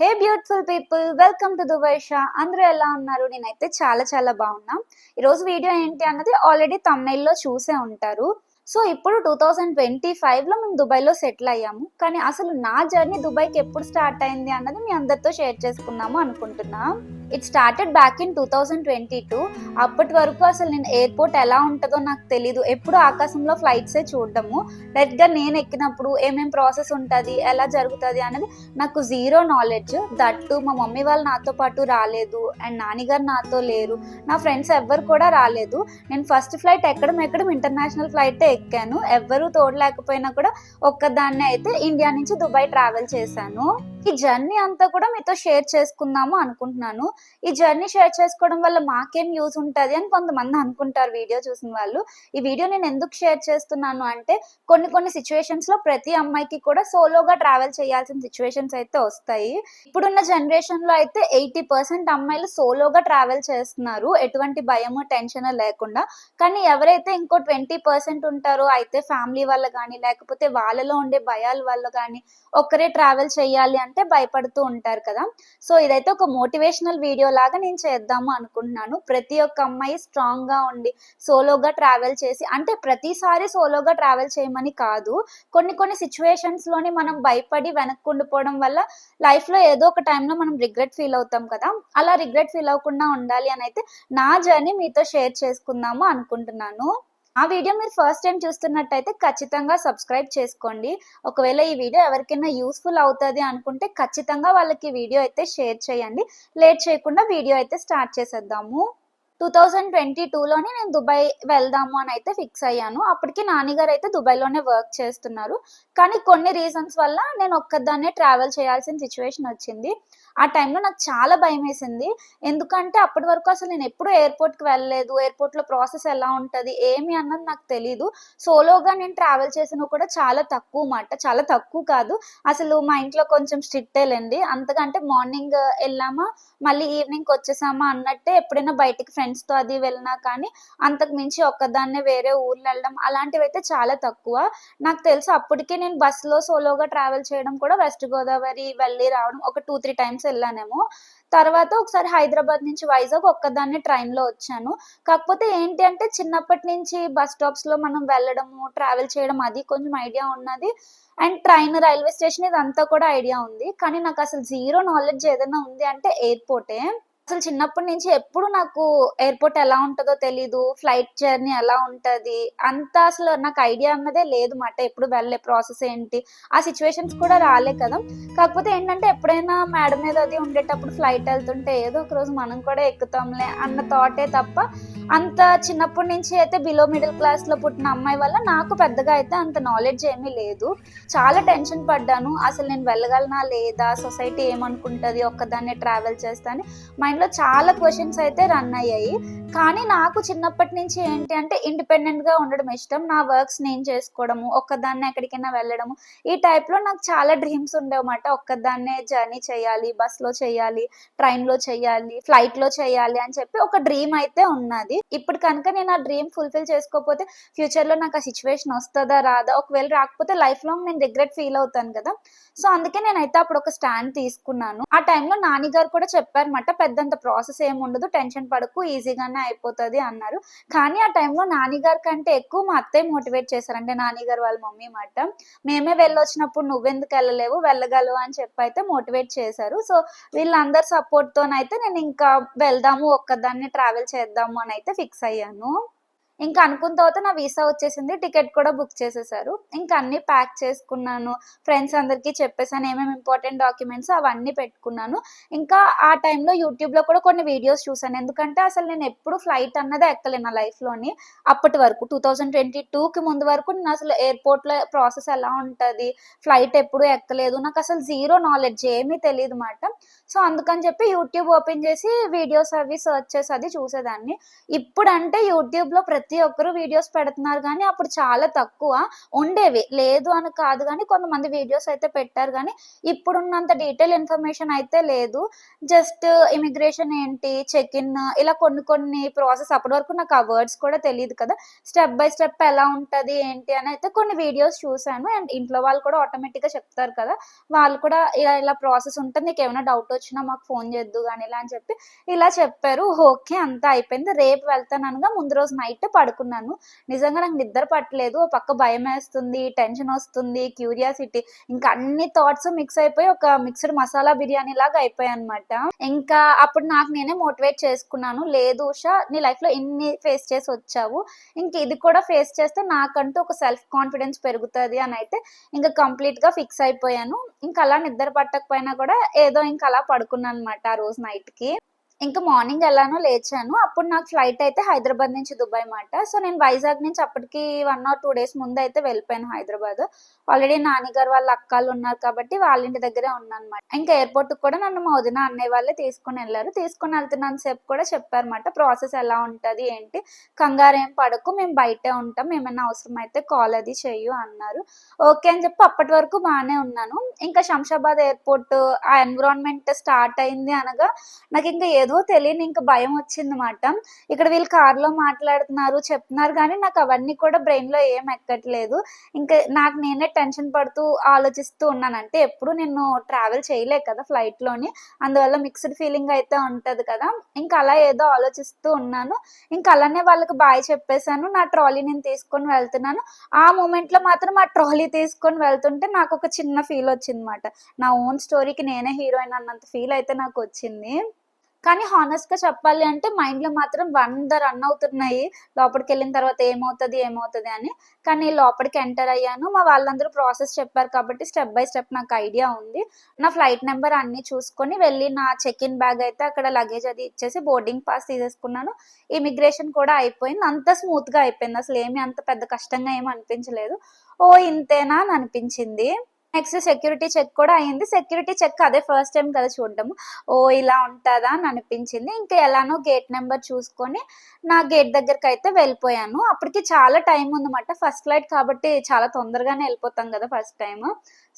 Hey beautiful people welcome to Dubai Shah అందరూ ఎలా ఉన్నారు? నేనైతే చాలా చాలా బాగున్నా. ఈరోజు వీడియో ఏంటి అన్నది ఆల్రెడీ లో చూసే ఉంటారు. సో ఇప్పుడు టూ థౌజండ్ ట్వంటీ ఫైవ్లో మేము దుబాయ్లో సెటిల్ అయ్యాము. కానీ అసలు నా జర్నీ దుబాయ్కి ఎప్పుడు స్టార్ట్ అయింది అన్నది మీ అందరితో షేర్ చేసుకున్నాము అనుకుంటున్నాం. It started back in two thousand twenty two అప్పటి వరకు అసలు నేను ఎయిర్పోర్ట్ ఎలా ఉంటుందో నాకు తెలీదు. ఎప్పుడు ఆకాశంలో ఫ్లైట్సే చూడడము. డైరెక్ట్గా నేను ఎక్కినప్పుడు ఏమేం ప్రాసెస్ ఉంటుంది ఎలా జరుగుతుంది అనేది నాకు జీరో నాలెడ్జ్ దట్టు మా మమ్మీ వాళ్ళు నాతో పాటు రాలేదు అండ్ నాన్నగారు నాతో లేరు. నా ఫ్రెండ్స్ ఎవ్వరు కూడా రాలేదు. నేను ఫస్ట్ ఫ్లైట్ ఎక్కడం ఎక్కడం ఇంటర్నేషనల్ ఫ్లైటే ఎక్కాను. ఎవ్వరూ తోడలేకపోయినా కూడా ఒక్కదాన్నే అయితే ఇండియా నుంచి దుబాయ్ ట్రావెల్ చేశాను. ఈ జర్నీ అంతా కూడా మీతో షేర్ చేసుకుందాము అనుకుంటున్నాను. ఈ జర్నీ షేర్ చేసుకోవడం వల్ల మాకేం యూజ్ ఉంటుంది అని కొంతమంది అనుకుంటారు వీడియో చూసిన వాళ్ళు. ఈ వీడియో నేను ఎందుకు షేర్ చేస్తున్నాను అంటే కొన్ని కొన్ని సిచ్యువేషన్స్లో ప్రతి అమ్మాయికి కూడా సోలోగా ట్రావెల్ చేయాల్సిన సిచ్యువేషన్స్ అయితే వస్తాయి. ఇప్పుడున్న జనరేషన్లో అయితే ఎయిటీ పర్సెంట్ అమ్మాయిలు సోలోగా ట్రావెల్ చేస్తున్నారు. ఎటువంటి భయము టెన్షన్ లేకుండా. కానీ ఎవరైతే ఇంకో ట్వంటీ పర్సెంట్ ఉంటారో అయితే ఫ్యామిలీ వల్ల కానీ లేకపోతే వాళ్ళలో ఉండే భయాల వల్ల కానీ ఒక్కరే ట్రావెల్ చేయాలి అంటే భయపడుతూ ఉంటారు కదా. సో ఇదైతే ఒక మోటివేషనల్ వీడియో లాగా నేను చేద్దాము అనుకుంటున్నాను. ప్రతి ఒక్క అమ్మాయి స్ట్రాంగ్గా ఉండి సోలోగా ట్రావెల్ చేసి అంటే ప్రతిసారి సోలోగా ట్రావెల్ చేయమని కాదు. కొన్ని కొన్ని సిచ్యువేషన్స్లోని మనం భయపడి వెనక్కుండిపోవడం వల్ల లైఫ్లో ఏదో ఒక టైంలో మనం రిగ్రెట్ ఫీల్ అవుతాం కదా. అలా రిగ్రెట్ ఫీల్ అవ్వకుండా ఉండాలి అని అయితే నా జర్నీ మీతో షేర్ చేసుకుందాము అనుకుంటున్నాను. ఆ వీడియో మీరు ఫస్ట్ టైం చూస్తున్నట్టయితే ఖచ్చితంగా సబ్స్క్రైబ్ చేసుకోండి. ఒకవేళ ఈ వీడియో ఎవరికైనా యూస్ఫుల్ అవుతుంది అనుకుంటే ఖచ్చితంగా వాళ్ళకి వీడియో అయితే షేర్ చేయండి. లేట్ చేయకుండా వీడియో అయితే స్టార్ట్ చేసేద్దాము. టూ థౌజండ్ ట్వంటీ టూలోనే నేను దుబాయ్ వెళ్దాము అని అయితే ఫిక్స్ అయ్యాను. అప్పటికి నాన్నగారు అయితే దుబాయ్లోనే వర్క్ చేస్తున్నారు. కానీ కొన్ని రీజన్స్ వల్ల నేను ఒక్కదాన్నే ట్రావెల్ చేయాల్సిన సిచ్యువేషన్ వచ్చింది. ఆ టైంలో నాకు చాలా భయం వేసింది. ఎందుకంటే అప్పటి వరకు అసలు నేను ఎప్పుడు ఎయిర్పోర్ట్కి వెళ్ళలేదు. ఎయిర్పోర్ట్లో ప్రాసెస్ ఎలా ఉంటుంది ఏమి అన్నది నాకు తెలీదు. సోలోగా నేను ట్రావెల్ చేసిన కూడా చాలా తక్కువ మాట చాలా తక్కువ కాదు. అసలు మా ఇంట్లో కొంచెం స్ట్రిక్టే లేండి. అంతకంటే మార్నింగ్ వెళ్ళామా మళ్ళీ ఈవినింగ్ వచ్చేసామా అన్నట్టే ఎప్పుడైనా బయటికి ఫ్రెండ్స్తో అది వెళ్ళినా కానీ అంతకు మించి ఒక్కదాన్నే వేరే ఊర్లు వెళ్ళడం అలాంటివి అయితే చాలా తక్కువ. నాకు తెలుసు అప్పటికే నేను బస్సులో సోలోగా ట్రావెల్ చేయడం కూడా వెస్ట్ గోదావరి వెళ్ళి రావడం ఒక టూ త్రీ టైమ్స్ వెళ్ళానేమో. తర్వాత ఒకసారి హైదరాబాద్ నుంచి వైజాగ్ ఒక్కదాన్ని ట్రైన్లో వచ్చాను. కాకపోతే ఏంటి అంటే చిన్నప్పటి నుంచి బస్ స్టాప్స్లో మనం వెళ్ళడము ట్రావెల్ చేయడం అది కొంచెం ఐడియా ఉన్నది. అండ్ ట్రైన్ రైల్వే స్టేషన్ ఇదంతా కూడా ఐడియా ఉంది. కానీ నాకు అసలు జీరో నాలెడ్జ్ ఏదైనా ఉంది అంటే ఎయిర్పోర్టే. అసలు చిన్నప్పటి నుంచి ఎప్పుడు నాకు ఎయిర్పోర్ట్ ఎలా ఉంటుందో తెలీదు ఫ్లైట్ జర్నీ ఎలా ఉంటుంది అంత అసలు నాకు ఐడియా అన్నదే లేదు మాట. ఎప్పుడు వెళ్ళే ప్రాసెస్ ఏంటి ఆ సిచ్యువేషన్స్ కూడా రాలే కదా. కాకపోతే ఏంటంటే ఎప్పుడైనా మేడ మీద అది ఉండేటప్పుడు ఫ్లైట్ వెళ్తుంటే ఏదో ఒక రోజు మనం కూడా ఎక్కుతాంలే అన్న థాటే తప్ప అంత చిన్నప్పటి నుంచి అయితే బిలో మిడిల్ క్లాస్లో పుట్టిన అమ్మాయి వల్ల నాకు పెద్దగా అయితే అంత నాలెడ్జ్ ఏమీ లేదు. చాలా టెన్షన్ పడ్డాను. అసలు నేను వెళ్ళగలనా లేదా? సొసైటీ ఏమనుకుంటుంది? ఒక్కదాన్నే ట్రావెల్ చేస్తాను మైండ్లో చాలా క్వశ్చన్స్ అయితే రన్ అయ్యాయి. కానీ నాకు చిన్నప్పటి నుంచి ఏంటి అంటే ఇండిపెండెంట్గా ఉండడం ఇష్టం. నా వర్క్స్ నేను చేసుకోవడము ఒక్కదాన్నే ఎక్కడికైనా వెళ్ళడము ఈ టైప్లో నాకు చాలా డ్రీమ్స్ ఉండేవన్నమాట. ఒక్కదాన్నే జర్నీ చేయాలి బస్లో చేయాలి ట్రైన్లో చేయాలి ఫ్లైట్లో చేయాలి అని చెప్పి ఒక డ్రీమ్ అయితే ఉన్నది. ఇప్పుడు కనుక నేను ఆ డ్రీమ్ ఫుల్ఫిల్ చేసుకోకపోతే ఫ్యూచర్లో నాకు ఆ సిచ్యువేషన్ వస్తుందా రాదా? ఒకవేళ రాకపోతే లైఫ్ లాంగ్ నేను రిగ్రెట్ ఫీల్ అవుతాను కదా. సో అందుకే నేనైతే అప్పుడు ఒక స్టాండ్ తీసుకున్నాను. ఆ టైంలో నాన్నగారు కూడా చెప్పారన్నమాట పెద్దంత ప్రాసెస్ ఏమి ఉండదు టెన్షన్ పడకు ఈజీగానే అయిపోతుంది అన్నారు. కానీ ఆ టైంలో నాన్నగారి కంటే ఎక్కువ మా అత్తయ్య మోటివేట్ చేశారంటే నాన్నగారు వాళ్ళ మమ్మీ మాట. మేమే వెళ్ళొచ్చినప్పుడు నువ్వెందుకు వెళ్ళలేవు వెళ్ళగలవు అని చెప్పి అయితే మోటివేట్ చేశారు. సో వీళ్ళందరి సపోర్ట్తోనైతే నేను ఇంకా వెళ్దాము ఒక్కదాన్ని ట్రావెల్ చేద్దాము అని అయితే ఫిక్స్ అయ్యాను. ఇంకా అనుకున్న తర్వాత నా వీసా వచ్చేసింది. టికెట్ కూడా బుక్ చేసేసారు. ఇంకా అన్ని ప్యాక్ చేసుకున్నాను. ఫ్రెండ్స్ అందరికీ చెప్పేసాను ఏమేమి ఇంపార్టెంట్ డాక్యుమెంట్స్ అవన్నీ పెట్టుకున్నాను. ఇంకా ఆ టైంలో యూట్యూబ్లో కూడా కొన్ని వీడియోస్ చూసాను ఎందుకంటే అసలు నేను ఎప్పుడు ఫ్లైట్ అన్నదే ఎక్కలేను నా లైఫ్లోని. అప్పటి వరకు టూ థౌజండ్ ట్వంటీ టూకి ముందు వరకు నేను అసలు ఎయిర్పోర్ట్లో ప్రాసెస్ ఎలా ఉంటుంది ఫ్లైట్ ఎప్పుడు ఎక్కలేదు నాకు అసలు జీరో నాలెడ్జ్ ఏమీ తెలియదు మాట సో అందుకని చెప్పి యూట్యూబ్ ఓపెన్ చేసి వీడియోస్ అవి సర్చ్ చేసి అది చూసేదాన్ని. ఇప్పుడంటే యూట్యూబ్లో ప్రతి ప్రతి ఒక్కరు వీడియోస్ పెడుతున్నారు కానీ అప్పుడు చాలా తక్కువ ఉండేవి. లేదు అని కాదు కానీ కొంతమంది వీడియోస్ అయితే పెట్టారు కానీ ఇప్పుడున్నంత డీటెయిల్ ఇన్ఫర్మేషన్ అయితే లేదు. జస్ట్ ఇమిగ్రేషన్ ఏంటి చెక్ ఇన్ ఇలా కొన్ని కొన్ని ప్రాసెస్ అప్పటి వరకు నాకు ఆ వర్డ్స్ కూడా తెలియదు కదా. స్టెప్ బై స్టెప్ ఎలా ఉంటుంది ఏంటి అని అయితే కొన్ని వీడియోస్ చూసాను అండ్ ఇంట్లో వాళ్ళు కూడా ఆటోమేటిక్గా చెప్తారు కదా. వాళ్ళు కూడా ఇలా ఇలా ప్రాసెస్ ఉంటుంది నీకు ఏమైనా డౌట్ వచ్చినా మాకు ఫోన్ చేద్దు కానీ ఇలా అని చెప్పి ఇలా చెప్పారు. ఓకే అంతా అయిపోయింది. రేపు వెళ్తాను అనగా ముందు రోజు నైట్ పడుకున్నాను. నిజంగా నాకు నిద్ర పట్టలేదు. ఓ పక్క భయం వేస్తుంది టెన్షన్ వస్తుంది క్యూరియాసిటీ. ఇంకా అన్ని థాట్స్ మిక్స్ అయిపోయి ఒక మిక్స్డ్ మసాలా బిర్యానీ లాగా అయిపోయాయి అనమాట ఇంకా అప్పుడు నాకు నేనే మోటివేట్ చేసుకున్నాను. లేదు ఉషా నీ లైఫ్లో ఇన్ని ఫేస్ చేసి వచ్చావు. ఇంక ఇది కూడా ఫేస్ చేస్తే నాకంటూ ఒక సెల్ఫ్ కాన్ఫిడెన్స్ పెరుగుతుంది అని అయితే ఇంకా కంప్లీట్గా ఫిక్స్ అయిపోయాను. ఇంకా అలా నిద్ర పట్టకపోయినా కూడా ఏదో ఇంకా అలా పడుకున్నాను అనమాట ఆ రోజు నైట్కి. ఇంకా మార్నింగ్ ఎలానో లేచాను. అప్పుడు నాకు ఫ్లైట్ అయితే హైదరాబాద్ నుంచి దుబాయ్ మాట. సో నేను వైజాగ్ నుంచి అప్పటికి వన్ ఆర్ టూ డేస్ ముందు అయితే వెళ్ళిపోయాను హైదరాబాద్. ఆల్రెడీ నాన్నగారు వాళ్ళ అక్కలు ఉన్నారు కాబట్టి వాళ్ళ ఇంటి దగ్గరే ఉన్నాను అనమాట ఇంకా ఎయిర్పోర్ట్ కూడా నన్ను మా వదిన అన్నయ్య వాళ్ళే తీసుకుని వెళ్ళారు. తీసుకుని వెళ్తున్నాను సేపు కూడా చెప్పారన్నమాట ప్రాసెస్ ఎలా ఉంటుంది? ఏంటి? కంగారు ఏం పడకు మేము బయటే ఉంటాం. ఏమైనా అవసరం అయితే కాల్ అది చెయ్యు అన్నారు. ఓకే అని చెప్పి అప్పటి వరకు బాగానే ఉన్నాను. ఇంకా శంషాబాద్ ఎయిర్పోర్ట్ ఆ ఎన్విరాన్మెంట్ స్టార్ట్ అయింది అనగా నాకు ఇంకా ఏదో తెలియని ఇంకా భయం వచ్చింది అనమాట ఇక్కడ వీళ్ళు కార్లో మాట్లాడుతున్నారు చెప్తున్నారు కానీ నాకు అవన్నీ కూడా బ్రెయిన్లో ఏం ఎక్కట్లేదు. ఇంకా నాకు నేనే టెన్షన్ పడుతూ ఆలోచిస్తూ ఉన్నాను. అంటే ఎప్పుడు నేను ట్రావెల్ చేయలే కదా ఫ్లైట్లోని అందువల్ల మిక్స్డ్ ఫీలింగ్ అయితే ఉంటది కదా. ఇంకా అలా ఏదో ఆలోచిస్తూ ఉన్నాను. ఇంకా అలానే వాళ్ళకి బాయ్ చెప్పేశాను. నా ట్రాలీ నేను తీసుకొని వెళ్తున్నాను. ఆ మూమెంట్లో మాత్రం ఆ ట్రాలీ తీసుకొని వెళ్తుంటే నాకు ఒక చిన్న ఫీల్ వచ్చింది అనమాట నా ఓన్ స్టోరీకి నేనే హీరోయిన్ అన్నంత ఫీల్ అయితే నాకు వచ్చింది. కానీ హానెస్ట్గా చెప్పాలి అంటే మైండ్లో మాత్రం వంద రన్ అవుతున్నాయి. లోపలికి వెళ్ళిన తర్వాత ఏమవుతుంది ఏమవుతుంది అని. కానీ లోపలికి ఎంటర్ అయ్యాను. మా వాళ్ళందరూ ప్రాసెస్ చెప్పారు కాబట్టి స్టెప్ బై స్టెప్ నాకు ఐడియా ఉంది. నా ఫ్లైట్ నెంబర్ అన్ని చూసుకొని వెళ్ళి నా చెక్ ఇన్ బ్యాగ్ అయితే అక్కడ లగేజ్ అది ఇచ్చేసి బోర్డింగ్ పాస్ తీసేసుకున్నాను. ఇమిగ్రేషన్ కూడా అయిపోయింది. అంత స్మూత్గా అయిపోయింది. అసలు ఏమి అంత పెద్ద కష్టంగా ఏమి అనిపించలేదు. ఓ ఇంతేనా అని అనిపించింది. నెక్స్ట్ సెక్యూరిటీ చెక్ కూడా అయింది. సెక్యూరిటీ చెక్ అదే ఫస్ట్ టైం కదా చూడడము. ఓ ఇలా ఉంటుందా అని అనిపించింది. ఇంకా ఎలానో గేట్ నెంబర్ చూసుకొని నా గేట్ దగ్గరికి అయితే వెళ్ళిపోయాను. అప్పటికి చాలా టైం ఉందన్నమాట. ఫస్ట్ ఫ్లైట్ కాబట్టి చాలా తొందరగానే వెళ్ళిపోతాం కదా ఫస్ట్ టైం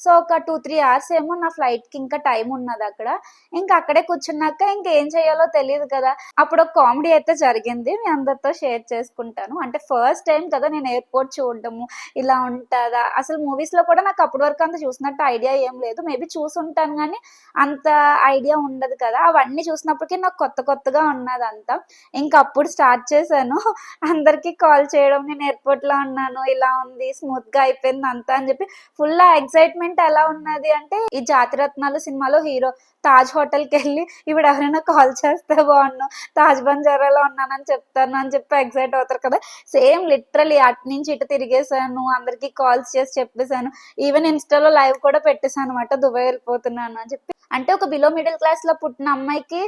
సో ఒక టూ త్రీ అవర్స్ ఏమో నా ఫ్లైట్కి ఇంకా టైం ఉన్నది అక్కడ. ఇంకా అక్కడే కూర్చున్నాక ఇంకేం చేయాలో తెలియదు కదా. అప్పుడు ఒక కామెడీ అయితే జరిగింది మీ అందరితో షేర్ చేసుకుంటాను. అంటే ఫస్ట్ టైం కదా నేను ఎయిర్పోర్ట్ చూడటము ఇలా ఉంటుందా? అసలు మూవీస్లో కూడా నాకు అప్పటి వరకు అంత చూసినట్టు ఐడియా ఏం లేదు. మేబీ చూసుంటాను కానీ అంత ఐడియా ఉండదు కదా. అవన్నీ చూసినప్పటికీ నాకు కొత్త కొత్తగా ఉన్నది అంతా ఇంకా అప్పుడు స్టార్ట్ చేశాను. అందరికి కాల్ చేయడం నేను ఎయిర్పోర్ట్లో ఉన్నాను ఇలా ఉంది స్మూత్గా అయిపోయింది అంతా అని చెప్పి ఫుల్ ఎక్సైట్మెంట్ ఎలా ఉన్నది అంటే ఈ జాతిరత్నాలు సినిమాలో హీరో తాజ్ హోటల్కి వెళ్ళి ఇప్పుడు ఎవరైనా కాల్ చేస్తే బాగున్నాను తాజ్ బంజారాలో ఉన్నానని చెప్తాను అని చెప్పి ఎగ్జైట్ అవుతారు కదా. సేమ్ లిటరలీ అటు నుంచి ఇటు తిరిగేసాను అందరికి కాల్స్ చేసి చెప్పేశాను ఈవెన్ ఇన్స్టాలో లైవ్ కూడా పెట్టేశాను అనమాట దుబాయ్ వెళ్ళిపోతున్నాను అని చెప్పి. అంటే ఒక బిలో మిడిల్ క్లాస్లో పుట్టిన అమ్మాయికి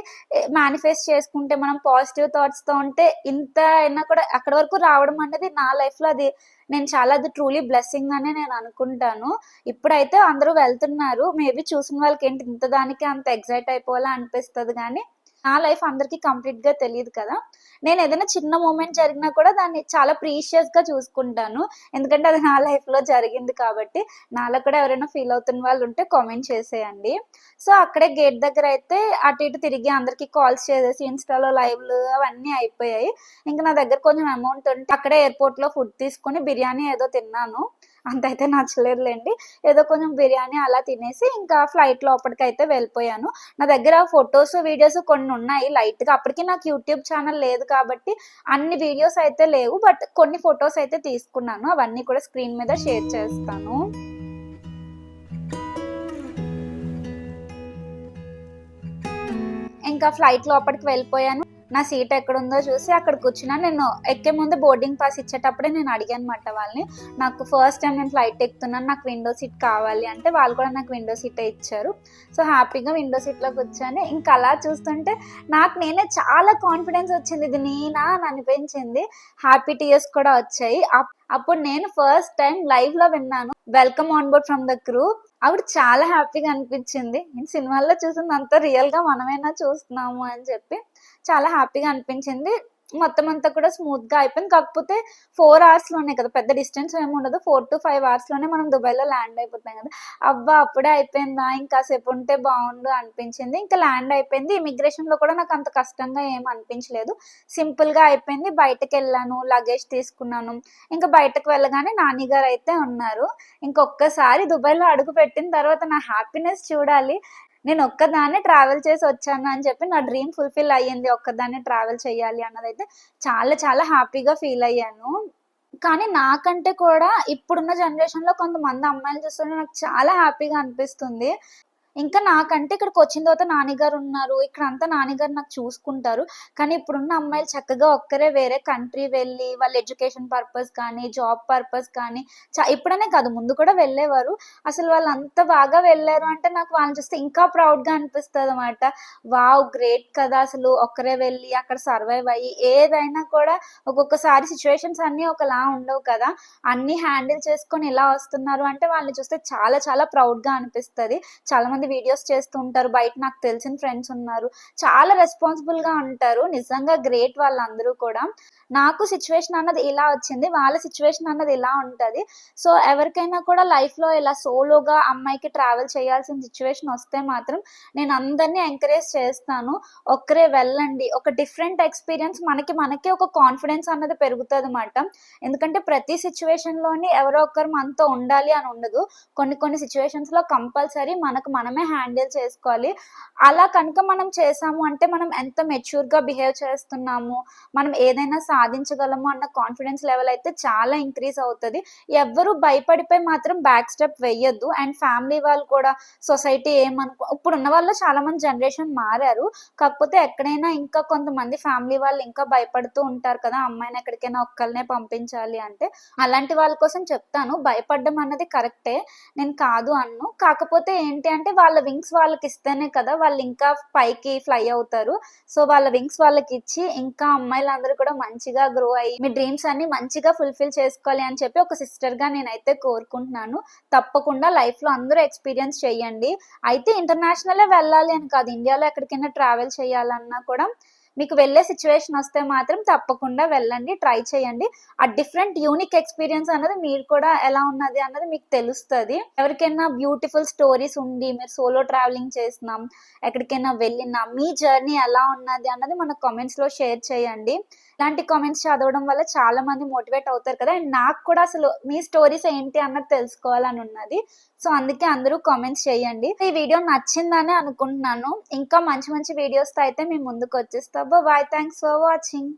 మేనిఫెస్ట్ చేసుకుంటే మనం పాజిటివ్ థాట్స్తో ఉంటే ఇంత అయినా కూడా అక్కడ వరకు రావడం అనేది నా లైఫ్లో అది నేను చాలా అది ట్రూలీ బ్లెస్సింగ్ అనే నేను అనుకుంటాను. ఇప్పుడైతే అందరూ వెళ్తున్నారు. మేబీ చూసిన వాళ్ళకి ఏంటి ఇంత దానికి అంత ఎగ్జైట్ అయిపోవాలా అనిపిస్తుంది కానీ నా లైఫ్ అందరికీ కంప్లీట్గా తెలియదు కదా. నేను ఏదైనా చిన్న మూమెంట్ జరిగినా కూడా దాన్ని చాలా ప్రీషియస్గా చూసుకుంటాను. ఎందుకంటే అది నా లైఫ్లో జరిగింది కాబట్టి నాలో కూడా ఎవరైనా ఫీల్ అవుతున్న వాళ్ళు ఉంటే కామెంట్ చేసేయండి. సో అక్కడే గేట్ దగ్గర అయితే అటు ఇటు తిరిగి అందరికి కాల్స్ చేసేసి ఇన్స్టాలో లైవ్లు అవన్నీ అయిపోయాయి. ఇంకా నా దగ్గర కొంచెం అమౌంట్ ఉంటే అక్కడే ఎయిర్పోర్ట్లో ఫుడ్ తీసుకొని బిర్యానీ ఏదో తిన్నాను. అంత అయితే నచ్చలేదులేండి. ఏదో కొంచెం బిర్యానీ అలా తినేసి ఇంకా ఫ్లైట్ లోపలికైతే అయితే వెళ్ళిపోయాను. నా దగ్గర ఫొటోస్ వీడియోస్ కొన్ని ఉన్నాయి. లైట్గా అప్పటికి నాకు యూట్యూబ్ ఛానల్ లేదు కాబట్టి అన్ని వీడియోస్ అయితే లేవు. బట్ కొన్ని ఫొటోస్ అయితే తీసుకున్నాను. అవన్నీ కూడా స్క్రీన్ మీద షేర్ చేస్తాను. ఇంకా ఫ్లైట్ లోపలికి వెళ్ళిపోయాను. నా సీట్ ఎక్కడుందో చూసి అక్కడ కూర్చున్నా. నేను ఎక్కే ముందు బోర్డింగ్ పాస్ ఇచ్చేటప్పుడే నేను అడిగాను అనమాట వాళ్ళని. నాకు ఫస్ట్ టైం నేను ఫ్లైట్ ఎక్కుతున్నాను నాకు విండో సీట్ కావాలి అంటే వాళ్ళు కూడా నాకు విండో సీటే ఇచ్చారు. సో హ్యాపీగా విండో సీట్లో కూర్చొని ఇంకా అలా చూస్తుంటే నాకు నేనే చాలా కాన్ఫిడెన్స్ వచ్చింది. ఇది నేనా అని అనిపించింది. హ్యాపీ టీయర్స్ కూడా వచ్చాయి. అప్- అప్పుడు నేను ఫస్ట్ టైం లైవ్లో విన్నాను. Welcome on board from the crew ఆవిడ చాలా హ్యాపీగా అనిపించింది. నేను సినిమాల్లో చూసింది అంత రియల్గా మనమైనా చూస్తున్నాము అని చెప్పి. చాలా హ్యాపీగా అనిపించింది. మొత్తం అంతా కూడా స్మూత్గా అయిపోయింది. కాకపోతే ఫోర్ అవర్స్లోనే కదా పెద్ద డిస్టెన్స్ ఏమి ఉండదు. ఫోర్ టు ఫైవ్ అవర్స్లోనే మనం దుబాయ్లో ల్యాండ్ అయిపోతాం కదా. అబ్బా అప్పుడే అయిపోయిందా? ఇంకాసేపు ఉంటే బాగుండు అనిపించింది. ఇంకా ల్యాండ్ అయిపోయింది. ఇమిగ్రేషన్లో కూడా నాకు అంత కష్టంగా ఏం అనిపించలేదు. సింపుల్గా అయిపోయింది. బయటకు వెళ్ళాను లగేజ్ తీసుకున్నాను. ఇంకా బయటకు వెళ్ళగానే నాన్నగారు అయితే ఉన్నారు. ఇంకొకసారి దుబాయ్లో అడుగు పెట్టిన తర్వాత నా హ్యాపీనెస్ చూడాలి. నేను ఒక్కదాన్నే ట్రావెల్ చేసి వచ్చాను అని చెప్పి నా డ్రీమ్ ఫుల్ఫిల్ అయ్యింది. ఒక్కదాన్నే ట్రావెల్ చేయాలి అన్నదైతే చాలా చాలా హ్యాపీగా ఫీల్ అయ్యాను. కానీ నాకంటే కూడా ఇప్పుడున్న జనరేషన్లో కొంతమంది అమ్మాయిలు చూస్తుంటే నాకు చాలా హ్యాపీగా అనిపిస్తుంది. ఇంకా నాకంటే ఇక్కడికి వచ్చిన తర్వాత నాన్నగారు ఉన్నారు. ఇక్కడ అంతా నాన్నగారు నాకు చూసుకుంటారు. కానీ ఇప్పుడున్న అమ్మాయిలు చక్కగా ఒక్కరే వేరే కంట్రీ వెళ్ళి వాళ్ళ ఎడ్యుకేషన్ పర్పస్ కానీ జాబ్ పర్పస్ కానీ ఇప్పుడనే కాదు ముందు కూడా వెళ్ళేవారు. అసలు వాళ్ళు అంత బాగా వెళ్ళారు అంటే నాకు వాళ్ళని చూస్తే ఇంకా ప్రౌడ్గా గా అనిపిస్తుంది అనమాట వావ్ గ్రేట్ కదా అసలు ఒక్కరే వెళ్ళి అక్కడ సర్వైవ్ అయ్యి ఏదైనా కూడా ఒక్కొక్కసారి సిచ్యువేషన్స్ అన్నీ ఒకలా ఉండవు కదా. అన్ని హ్యాండిల్ చేసుకొని ఇలా వస్తున్నారు. అంటే వాళ్ళని చూస్తే చాలా చాలా ప్రౌడ్గా గా అనిపిస్తుంది. చాలా మంది వీడియోస్ చేస్తూ ఉంటారు. బయట నాకు తెలిసిన ఫ్రెండ్స్ ఉన్నారు. చాలా రెస్పాన్సిబుల్గా ఉంటారు. నిజంగా గ్రేట్ వాళ్ళందరూ కూడా. నాకు సిచ్యువేషన్ అన్నది ఇలా వచ్చింది వాళ్ళ సిచ్యువేషన్ అన్నది ఇలా ఉంటుంది. సో ఎవరికైనా కూడా లైఫ్లో ఇలా సోలోగా అమ్మాయికి ట్రావెల్ చేయాల్సిన సిచ్యువేషన్ వస్తే మాత్రం నేను అందరినీ ఎంకరేజ్ చేస్తాను. ఒక్కరే వెళ్ళండి. ఒక డిఫరెంట్ ఎక్స్పీరియన్స్ మనకి మనకి ఒక కాన్ఫిడెన్స్ అన్నది పెరుగుతుంది అనమాట ఎందుకంటే ప్రతి సిచ్యువేషన్లోని ఎవరో ఒకరు మనతో ఉండాలి అని ఉండదు. కొన్ని కొన్ని సిచ్యువేషన్స్లో కంపల్సరీ మనకు మనమే హ్యాండిల్ చేసుకోవాలి. అలా కనుక మనం చేసాము అంటే మనం ఎంత మెచ్యూర్గా బిహేవ్ చేస్తున్నాము మనం ఏదైనా సాధించగలము అన్న కాన్ఫిడెన్స్ లెవెల్ అయితే చాలా ఇంక్రీజ్ అవుతుంది. ఎవ్వరు భయపడిపోయి మాత్రం బ్యాక్ స్టెప్ వేయద్దు అండ్ ఫ్యామిలీ వాళ్ళు కూడా సొసైటీ ఏమనుకో ఇప్పుడు ఉన్న వాళ్ళు చాలా మంది జనరేషన్ మారారు. కాకపోతే ఎక్కడైనా ఇంకా కొంతమంది ఫ్యామిలీ వాళ్ళు ఇంకా భయపడుతూ ఉంటారు కదా అమ్మాయిని ఎక్కడికైనా ఒక్కరినే పంపించాలి అంటే అలాంటి వాళ్ళ కోసం చెప్తాను. భయపడడం అన్నది కరెక్టే నేను కాదు అన్ను. కాకపోతే ఏంటి అంటే వాళ్ళ వింగ్స్ వాళ్ళకి ఇస్తేనే కదా వాళ్ళు ఇంకా పైకి ఫ్లై అవుతారు. సో వాళ్ళ వింగ్స్ వాళ్ళకి ఇచ్చి ఇంకా అమ్మాయిలందరూ కూడా మంచి మంచిగా గ్రో అయ్యి మీ డ్రీమ్స్ అన్ని మంచిగా ఫుల్ఫిల్ చేసుకోవాలి అని చెప్పి ఒక సిస్టర్గా నేనైతే కోరుకుంటున్నాను. తప్పకుండా లైఫ్లో అందరూ ఎక్స్పీరియన్స్ చేయండి. అయితే ఇంటర్నేషనల్ వెళ్ళాలి అని కాదు ఇండియాలో ఎక్కడికైనా ట్రావెల్ చేయాలన్నా కూడా మీకు వెళ్ళే సిచ్యువేషన్ వస్తే మాత్రం తప్పకుండా వెళ్ళండి ట్రై చేయండి. ఆ డిఫరెంట్ యూనిక్ ఎక్స్పీరియన్స్ అన్నది మీరు కూడా ఎలా ఉన్నది అన్నది మీకు తెలుస్తుంది. ఎవరికైనా బ్యూటిఫుల్ స్టోరీస్ ఉండి మీరు సోలో ట్రావెలింగ్ చేసినాం ఎక్కడికైనా వెళ్ళినా మీ జర్నీ ఎలా ఉన్నది అన్నది మన కామెంట్స్లో షేర్ చేయండి. ఇలాంటి కామెంట్స్ చదవడం వల్ల చాలా మంది మోటివేట్ అవుతారు కదా. అండ్ నాకు కూడా అసలు మీ స్టోరీస్ ఏంటి అన్నది తెలుసుకోవాలని ఉన్నది. సో అందుకే అందరూ కామెంట్స్ చేయండి. ఈ వీడియో నచ్చిందని అనుకుంటున్నాను. ఇంకా మంచి మంచి వీడియోస్తో అయితే మేము ముందుకు వచ్చేస్తా. Bye thanks for watching